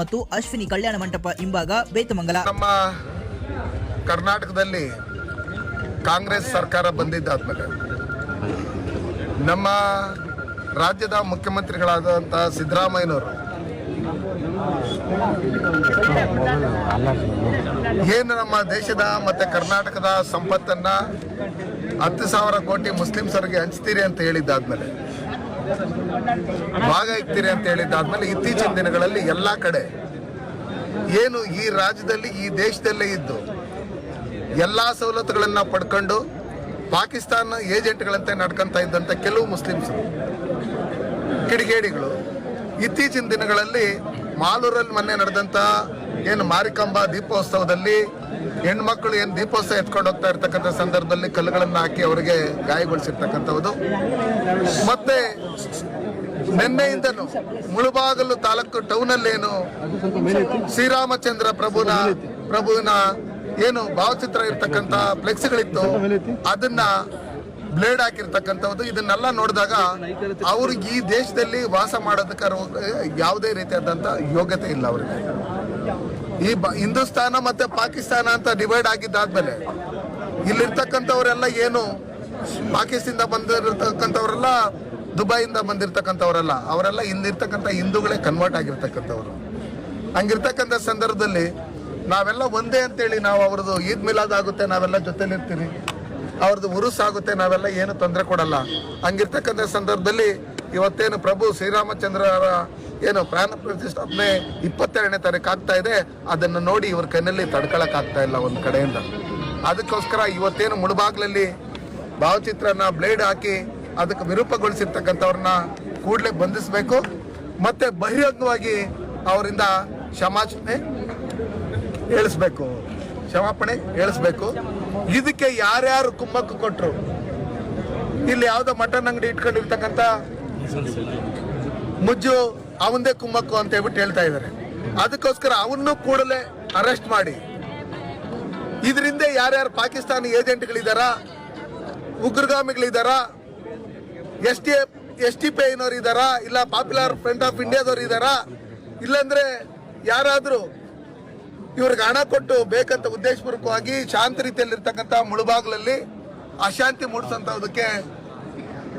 ಮತ್ತು ಅಶ್ವಿನಿ ಕಲ್ಯಾಣ ಮಂಟಪ ಹಿಂಭಾಗ ಬೇತಮಂಗಲ. ನಮ್ಮ ಕರ್ನಾಟಕದಲ್ಲಿ ಕಾಂಗ್ರೆಸ್ ಸರ್ಕಾರ ಬಂದಿದ್ದಾದ್ಮೇಲೆ ನಮ್ಮ ರಾಜ್ಯದ ಮುಖ್ಯಮಂತ್ರಿಗಳಾದಂಥ ಸಿದ್ದರಾಮಯ್ಯನವರು ಏನು ನಮ್ಮ ದೇಶದ ಮತ್ತೆ ಕರ್ನಾಟಕದ ಸಂಪತ್ತನ್ನ ಹತ್ತು ಸಾವಿರ ಕೋಟಿ ಮುಸ್ಲಿಮ್ಸರಿಗೆ ಹಂಚ್ತೀರಿ ಅಂತ ಹೇಳಿದ್ದಾದ್ಮೇಲೆ ಭಾಗ ಇಕ್ತೀರಿ ಅಂತ ಹೇಳಿದ್ದಾದ್ಮೇಲೆ ಇತ್ತೀಚಿನ ದಿನಗಳಲ್ಲಿ ಎಲ್ಲ ಕಡೆ ಏನು ಈ ರಾಜ್ಯದಲ್ಲಿ, ಈ ದೇಶದಲ್ಲೇ ಇದ್ದು ಎಲ್ಲ ಸವಲತ್ತುಗಳನ್ನ ಪಡ್ಕೊಂಡು ಪಾಕಿಸ್ತಾನ ಏಜೆಂಟ್ಗಳಂತೆ ನಡ್ಕೊಂತ ಇದ್ದಂಥ ಕೆಲವು ಮುಸ್ಲಿಮ್ಸ್ ಕಿಡಿಗೇಡಿಗಳು, ಇತ್ತೀಚಿನ ದಿನಗಳಲ್ಲಿ ಮಾಲೂರಲ್ಲಿ ಮೊನ್ನೆ ನಡೆದಂಥ ಏನು ಮಾರಿಕಾಂಬಾ ದೀಪೋತ್ಸವದಲ್ಲಿ ಹೆಣ್ಮಕ್ಳು ಏನು ದೀಪೋತ್ಸವ ಎತ್ಕೊಂಡು ಹೋಗ್ತಾ ಇರ್ತಕ್ಕಂಥ ಸಂದರ್ಭದಲ್ಲಿ ಕಲ್ಲುಗಳನ್ನು ಹಾಕಿ ಅವರಿಗೆ ಗಾಯಗೊಳಿಸಿರ್ತಕ್ಕಂಥದ್ದು. ಮತ್ತೆ ನಿನ್ನೆಯಿಂದನು ಮುಳುಬಾಗಲು ತಾಲೂಕು ಟೌನಲ್ಲೇನು ಶ್ರೀರಾಮಚಂದ್ರ ಪ್ರಭುನ ಪ್ರಭುವಿನ ಏನು ಭಾವಚಿತ್ರ ಇರ್ತಕ್ಕಂಥ ಫ್ಲೆಕ್ಸ್ಗಳಿತ್ತು, ಅದನ್ನ ಬ್ಲೇಡ್ ಹಾಕಿರ್ತಕ್ಕಂಥದ್ದು. ಇದನ್ನೆಲ್ಲ ನೋಡಿದಾಗ ಅವ್ರಿಗೆ ಈ ದೇಶದಲ್ಲಿ ವಾಸ ಮಾಡೋದಕ್ಕೆ ಯಾವುದೇ ರೀತಿಯಾದಂಥ ಯೋಗ್ಯತೆ ಇಲ್ಲ ಅವರಿಗೆ. ಈ ಹಿಂದೂಸ್ತಾನ ಮತ್ತೆ ಪಾಕಿಸ್ತಾನ ಅಂತ ಡಿವೈಡ್ ಆಗಿದ್ದಾದ್ಮೇಲೆ ಇಲ್ಲಿರ್ತಕ್ಕಂಥವರೆಲ್ಲ ಏನು ಪಾಕಿಸ್ತಾನದಿಂದ ಬಂದಿರತಕ್ಕಂಥವರೆಲ್ಲ ದುಬೈಯಿಂದ ಬಂದಿರತಕ್ಕಂಥವರೆಲ್ಲ, ಅವರೆಲ್ಲ ಇಲ್ಲಿರ್ತಕ್ಕಂಥ ಹಿಂದೂಗಳೇ ಕನ್ವರ್ಟ್ ಆಗಿರ್ತಕ್ಕಂಥವ್ರು. ಹಂಗಿರ್ತಕ್ಕಂಥ ಸಂದರ್ಭದಲ್ಲಿ ನಾವೆಲ್ಲ ಒಂದೇ ಅಂತೇಳಿ ನಾವು ಅವ್ರದ್ದು ಈದ್ ಮಿಲಾದ್ ಆಗುತ್ತೆ, ನಾವೆಲ್ಲ ಜೊತೆಲಿರ್ತೀವಿ. ಅವ್ರದ್ದು ಉರುಸ್ ಆಗುತ್ತೆ, ನಾವೆಲ್ಲ ಏನು ತೊಂದರೆ ಕೊಡಲ್ಲ. ಹಂಗಿರ್ತಕ್ಕಂಥ ಸಂದರ್ಭದಲ್ಲಿ ಇವತ್ತೇನು ಪ್ರಭು ಶ್ರೀರಾಮಚಂದ್ರರ ಏನು ಪ್ರಾಣ ಪ್ರತಿಷ್ಠಾಪನೆ ಇಪ್ಪತ್ತೆರಡನೇ ತಾರೀಕು ಆಗ್ತಾ ಇದೆ. ಅದನ್ನು ನೋಡಿ ಇವ್ರ ಕೈನಲ್ಲಿ ತಡ್ಕೊಳಕ್ ಆಗ್ತಾ ಇಲ್ಲ ಒಂದು ಕಡೆಯಿಂದ. ಅದಕ್ಕೋಸ್ಕರ ಇವತ್ತೇನು ಮುಳುಬಾಗ್ಲಲ್ಲಿ ಭಾವಚಿತ್ರನ ಬ್ಲೇಡ್ ಹಾಕಿ ಅದಕ್ಕೆ ವಿರೂಪಗೊಳಿಸಿರ್ತಕ್ಕಂಥವ್ರನ್ನ ಕೂಡಲೇ ಬಂಧಿಸಬೇಕು. ಮತ್ತೆ ಬಹಿರಂಗವಾಗಿ ಅವರಿಂದ ಕ್ಷಮಾಚನೆ ಹೇಳಿಸ್ಬೇಕು. ಕ್ಷಮಾಪಣೆ ಹೇಳಿಸ್ಬೇಕು. ಇದಕ್ಕೆ ಯಾರ್ಯಾರು ಕುಮ್ಮಕ್ಕು ಕೊಟ್ಟರು ಇಲ್ಲಿ ಯಾವುದೋ ಮಟನ್ ಅಂಗಡಿ ಇಟ್ಕೊಂಡಿರ್ತಕ್ಕಂಥ ಮುಜ್ಜು ಅವಂದೇ ಕುಮ್ಮಕ್ಕು ಅಂತ ಹೇಳ್ಬಿಟ್ಟು ಹೇಳ್ತಾ ಇದ್ದಾರೆ. ಅದಕ್ಕೋಸ್ಕರ ಅವನ್ನೂ ಕೂಡಲೇ ಅರೆಸ್ಟ್ ಮಾಡಿ. ಇದರಿಂದ ಯಾರ್ಯಾರು ಪಾಕಿಸ್ತಾನಿ ಏಜೆಂಟ್ಗಳಿದಾರ, ಉಗ್ರಗಾಮಿಗಳಿದಾರ, S T S T P ಐನವ್ರು ಇದ್ದಾರಾ ಇಲ್ಲ ಪಾಪ್ಯುಲರ್ ಫ್ರಂಟ್ ಆಫ್ ಇಂಡಿಯಾದವ್ರು ಇದ್ದಾರಾ ಇಲ್ಲಾಂದ್ರೆ ಯಾರಾದರೂ ಇವ್ರಿಗೆ ಹಣ ಕೊಟ್ಟು ಬೇಕಂತ ಉದ್ದೇಶಪೂರ್ವಕವಾಗಿ ಶಾಂತ ರೀತಿಯಲ್ಲಿ ಇರ್ತಕ್ಕಂಥ ಮುಳುಬಾಗ್ಲಲ್ಲಿ ಅಶಾಂತಿ ಮೂಡಿಸೋಂಥದಕ್ಕೆ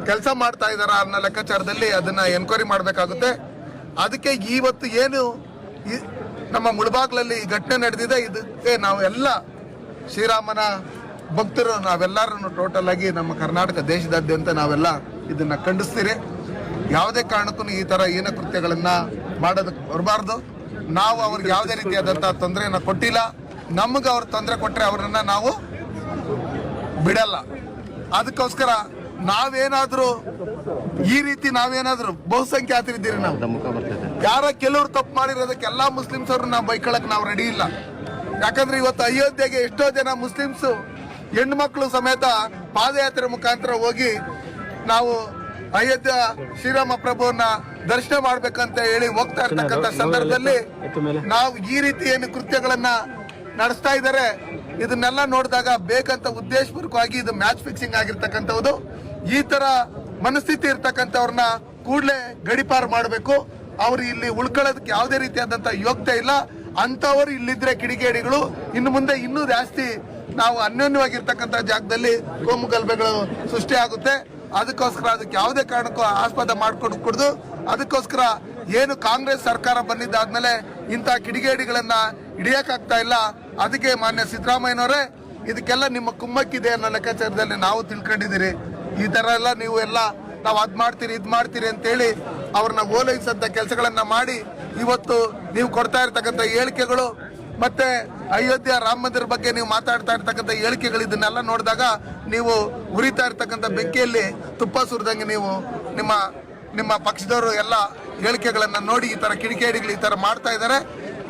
ಕೆಲಸ ಮಾಡ್ತಾ ಇದ್ದಾರಾ ಅನ್ನೋ ಲೆಕ್ಕಾಚಾರದಲ್ಲಿ ಅದನ್ನ ಎನ್ಕ್ವೈರಿ ಮಾಡಬೇಕಾಗುತ್ತೆ. ಅದಕ್ಕೆ ಇವತ್ತು ಏನು ನಮ್ಮ ಮುಳಬಾಗ್ಲಲ್ಲಿ ಈ ಘಟನೆ ನಡೆದಿದೆ ಇದಕ್ಕೆ ನಾವೆಲ್ಲ ಶ್ರೀರಾಮನ ಭಕ್ತರು ನಾವೆಲ್ಲರೂ ಟೋಟಲ್ ಆಗಿ ನಮ್ಮ ಕರ್ನಾಟಕ ದೇಶದಾದ್ಯಂತ ನಾವೆಲ್ಲ ಇದನ್ನ ಖಂಡಿಸ್ತೀರಿ. ಯಾವುದೇ ಕಾರಣಕ್ಕೂ ಈ ತರ ಏನ ಕೃತ್ಯಗಳನ್ನ ಮಾಡೋದಕ್ಕೆ ಬರಬಾರ್ದು. ನಾವು ಅವ್ರಿಗೆ ಯಾವುದೇ ರೀತಿಯಾದಂತಹ ತೊಂದರೆಯನ್ನ ಕೊಟ್ಟಿಲ್ಲ. ನಮಗೆ ಅವ್ರು ತೊಂದರೆ ಕೊಟ್ಟರೆ ಅವರನ್ನ ನಾವು ಬಿಡಲ್ಲ. ಅದಕ್ಕೋಸ್ಕರ ನಾವೇನಾದ್ರೂ ಈ ರೀತಿ ನಾವೇನಾದ್ರೂ ಬಹುಸಂಖ್ಯಾತರಿದ್ದೀರಿ ನಾವು? ಯಾರ ಕೆಲವರು ತಪ್ಪು ಮಾಡಿರೋದಕ್ಕೆ ಎಲ್ಲಾ ಮುಸ್ಲಿಮ್ಸ್ ಅವ್ರನ್ನ ನಾವು ಬೈಕೊಳಕ್ ನಾವು ರೆಡಿ ಇಲ್ಲ. ಯಾಕಂದ್ರೆ ಇವತ್ತು ಅಯೋಧ್ಯೆಗೆ ಎಷ್ಟೋ ಜನ ಮುಸ್ಲಿಮ್ಸ್ ಹೆಣ್ಣು ಮಕ್ಕಳು ಸಮೇತ ಪಾದಯಾತ್ರೆ ಮುಖಾಂತರ ಹೋಗಿ ನಾವು ಅಯೋಧ್ಯ ಶ್ರೀರಾಮ ಪ್ರಭುವನ್ನ ದರ್ಶನ ಮಾಡ್ಬೇಕಂತ ಹೇಳಿ ಹೋಗ್ತಾ ಇರ್ತಕ್ಕಂಥ ಸಂದರ್ಭದಲ್ಲಿ ನಾವು ಈ ರೀತಿ ಏನು ಕೃತ್ಯಗಳನ್ನ ನಡೆಸ್ತಾ ಇದ್ದಾರೆ ಇದನ್ನೆಲ್ಲ ನೋಡಿದಾಗ ಬೇಕಂತ ಉದ್ದೇಶಪೂರ್ವಕವಾಗಿ ಇದು ಮ್ಯಾಚ್ ಫಿಕ್ಸಿಂಗ್ ಆಗಿರ್ತಕ್ಕಂಥದ್ದು. ಈ ತರ ಮನಸ್ಥಿತಿ ಇರ್ತಕ್ಕಂಥವ್ರನ್ನ ಕೂಡಲೇ ಗಡಿಪಾರು ಮಾಡಬೇಕು. ಅವ್ರು ಇಲ್ಲಿ ಉಳ್ಕೊಳ್ಳೋದಕ್ಕೆ ಯಾವುದೇ ರೀತಿಯಾದಂಥ ಯೋಗ್ಯತೆ ಇಲ್ಲ. ಅಂತವರು ಇಲ್ಲಿದ್ರೆ ಕಿಡಿಗೇಡಿಗಳು. ಇನ್ನು ಮುಂದೆ ಇನ್ನೂ ಜಾಸ್ತಿ ನಾವು ಅನ್ಯೋನ್ಯವಾಗಿರ್ತಕ್ಕಂಥ ಜಾಗದಲ್ಲಿ ಕೋಮು ಗಲಭೆಗಳು ಸೃಷ್ಟಿ ಆಗುತ್ತೆ. ಅದಕ್ಕೋಸ್ಕರ ಅದಕ್ಕೆ ಯಾವುದೇ ಕಾರಣಕ್ಕೂ ಆಸ್ಪದ ಮಾಡ್ಕೊಂಡು ಕುಡ್ದು, ಅದಕ್ಕೋಸ್ಕರ ಏನು ಕಾಂಗ್ರೆಸ್ ಸರ್ಕಾರ ಬಂದಿದ್ದಾದ್ಮೇಲೆ ಇಂಥ ಕಿಡಿಗೇಡಿಗಳನ್ನ ಹಿಡಿಯಕ್ಕಾಗ್ತಾ ಇಲ್ಲ. ಅದಕ್ಕೆ ಮಾನ್ಯ ಸಿದ್ದರಾಮಯ್ಯನವರೇ, ಇದಕ್ಕೆಲ್ಲ ನಿಮ್ಮ ಕುಮ್ಮಕ್ಕಿದೆ ಅನ್ನೋ ಲೆಕ್ಕಾಚಾರದಲ್ಲಿ ನಾವು ತಿಳ್ಕೊಂಡಿದ್ದೀರಿ. ಈ ತರ ಎಲ್ಲ ನೀವು ಎಲ್ಲ ನಾವು ಅದ್ ಮಾಡ್ತೀರಿ, ಇದ್ ಮಾಡ್ತೀರಿ ಅಂತೇಳಿ ಅವ್ರನ್ನ ಓಲೈಸಂತ ಕೆಲಸಗಳನ್ನ ಮಾಡಿ ಇವತ್ತು ನೀವು ಕೊಡ್ತಾ ಇರ್ತಕ್ಕಂಥ ಹೇಳಿಕೆಗಳು ಮತ್ತೆ ಅಯೋಧ್ಯ ರಾಮ ಮಂದಿರ ಬಗ್ಗೆ ನೀವು ಮಾತಾಡ್ತಾ ಇರ್ತಕ್ಕಂಥ ಹೇಳಿಕೆಗಳು ಇದನ್ನೆಲ್ಲ ನೋಡಿದಾಗ ನೀವು ಉರಿತಾ ಇರ್ತಕ್ಕಂಥ ಬೆಂಕಿಯಲ್ಲಿ ತುಪ್ಪ ಸುರಿದಂಗೆ ನೀವು ನಿಮ್ಮ ನಿಮ್ಮ ಪಕ್ಷದವರು ಎಲ್ಲ ಹೇಳಿಕೆಗಳನ್ನ ನೋಡಿ ಈ ತರ ಕಿಡಿಕೇಡಿಗಳು ಈ ತರ ಮಾಡ್ತಾ ಇದ್ದಾರೆ.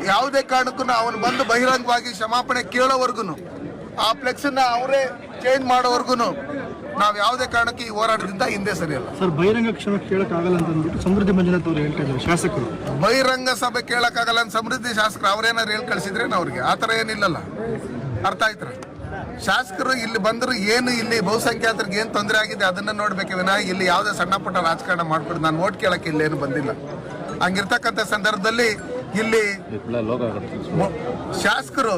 ಯಾವುದೇ ಕಾರಣಕ್ಕೂ ಅವನು ಬಂದು ಬಹಿರಂಗವಾಗಿ ಕ್ಷಮಾಪಣೆ ಕೇಳೋವರೆಗೂ ಆ ಫ್ಲೆಕ್ಸ್ನ ಅವರೇ ಚೇಂಜ್ ಮಾಡೋವರೆಗೂ ನಾವು ಯಾವುದೇ ಕಾರಣಕ್ಕೆ ಈ ಹೋರಾಟದಿಂದ ಹಿಂದೆ ಸರಿಯಲ್ಲ ಸರ್ ಬಹಿರಂಗ ಕ್ಷಣ ಕೇಳಕ್ಕಾಗಲ್ಲ ಅಂತ ಅಂದ್ಬಿಟ್ಟು ಸಮೃದ್ಧಿ ಮಂಜುನಾಥ್ ಅವರು ಹೇಳ್ತಾ ಇದ್ದಾರೆ ಶಾಸಕರು. ಬಹಿರಂಗ ಸಭೆ ಕೇಳಕ್ಕಾಗಲ್ಲ ಅಂತ ಸಮೃದ್ಧಿ ಶಾಸಕರು ಅವರೇನಾದ್ರು ಹೇಳಿ ಕಳಿಸಿದ್ರೆ ಅವ್ರಿಗೆ. ಆ ಥರ ಏನಿಲ್ಲಲ್ಲ. ಅರ್ಥ ಆಯ್ತರ ಶಾಸಕರು ಇಲ್ಲಿ ಬಂದ್ರು ಏನು ಇಲ್ಲಿ ಬಹುಸಂಖ್ಯಾತರಿಗೆ ಏನು ತೊಂದರೆ ಆಗಿದೆ ಅದನ್ನ ನೋಡ್ಬೇಕು. ವಿನಃ ಇಲ್ಲಿ ಯಾವುದೇ ಸಣ್ಣ ಪುಟ್ಟ ರಾಜಕಾರಣ ಮಾಡ್ಬಿಟ್ಟು ನಾನು ಓಟ್ ಕೇಳಕ್ಕೆ ಇಲ್ಲೇನು ಬಂದಿಲ್ಲ. ಹಂಗಿರ್ತಕ್ಕಂಥ ಸಂದರ್ಭದಲ್ಲಿ ಇಲ್ಲಿ ಶಾಸಕರು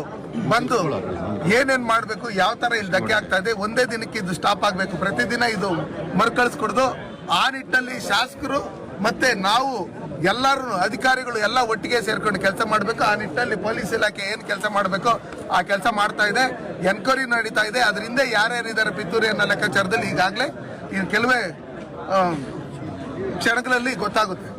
ಬಂದು ಏನೇನ್ ಮಾಡ್ಬೇಕು ಯಾವ ತರ ಇಲ್ಲಿ ಧಕ್ಕೆ ಆಗ್ತಾ ಇದೆ ಒಂದೇ ದಿನಕ್ಕೆ ಇದು ಸ್ಟಾಪ್ ಆಗ್ಬೇಕು. ಪ್ರತಿದಿನ ಇದು ಮರುಕಳಿಸ್ಕೊಡ್ದು ಆ ನಿಟ್ಟಿನಲ್ಲಿ ಶಾಸಕರು ಮತ್ತೆ ನಾವು ಎಲ್ಲರೂ ಅಧಿಕಾರಿಗಳು ಎಲ್ಲ ಒಟ್ಟಿಗೆ ಸೇರ್ಕೊಂಡು ಕೆಲಸ ಮಾಡಬೇಕು. ಆ ನಿಟ್ಟಿನಲ್ಲಿ ಪೊಲೀಸ್ ಇಲಾಖೆ ಏನು ಕೆಲಸ ಮಾಡಬೇಕು ಆ ಕೆಲಸ ಮಾಡ್ತಾ ಇದೆ. ಎನ್ಕ್ವೈರಿ ನಡೀತಾ ಇದೆ. ಅದರಿಂದ ಯಾರ್ಯಾರಿದ್ದಾರೆ ಪಿತ್ತೂರಿ ಅನ್ನೋ ಲೆಕ್ಕಾಚಾರದಲ್ಲಿ ಈಗಾಗಲೇ ಈ ಕೆಲವೇ ಕ್ಷಣಗಳಲ್ಲಿ ಗೊತ್ತಾಗುತ್ತೆ.